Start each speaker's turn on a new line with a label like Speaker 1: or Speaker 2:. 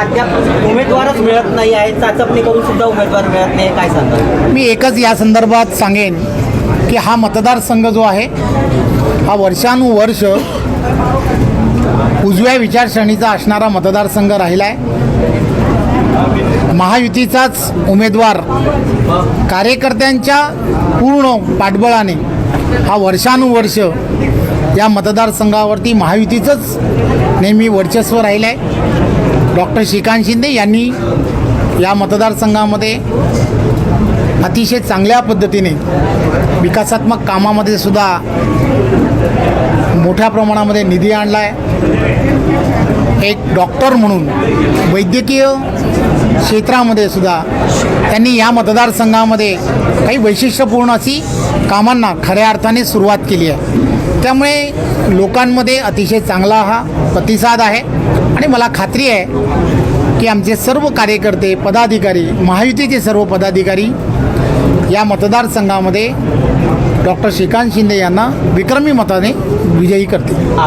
Speaker 1: अद्याप उमेदवारच मिळत नाही आहे. चाचपणी करून सुद्धा उमेदवार मिळत नाही. काय सांगाल?
Speaker 2: मी एकच या संदर्भात सांगेन की हा मतदारसंघ जो आहे हा वर्षानुवर्ष उजव्या विचारसरणीचा असणारा मतदारसंघ राहिला आहे महायुतीचाच उमेदवार कार्यकर्त्यांच्या पूर्ण पाठबळाने हा वर्षानुवर्ष या मतदारसंघावरती महायुतीचंच नेहमी वर्चस्व राहिलं आहे डॉक्टर श्रीकांत शिंदे यांनी या मतदारसंघामध्ये अतिशय चांगल्या पद्धतीने विकासात्मक कामामध्ये सुद्धा मोठ्या प्रमाणामध्ये निधी आणला आहे एक डॉक्टर म्हणून वैद्यकीय क्षेत्रामध्ये सुद्धा त्यांनी या मतदारसंघामध्ये काही वैशिष्ट्यपूर्ण अशी कामांना खऱ्या अर्थाने सुरुवात केली आहे. त्यामुळे लोकांमध्ये अतिशय चांगला हा प्रतिसाद आहे. आणि मला खात्री आहे की आमचे सर्व कार्यकर्ते पदाधिकारी महायुतीचे सर्व पदाधिकारी या मतदारसंघामध्ये डॉक्टर श्रीकांत शिंदे यांना विक्रमी मताने विजयी करतील.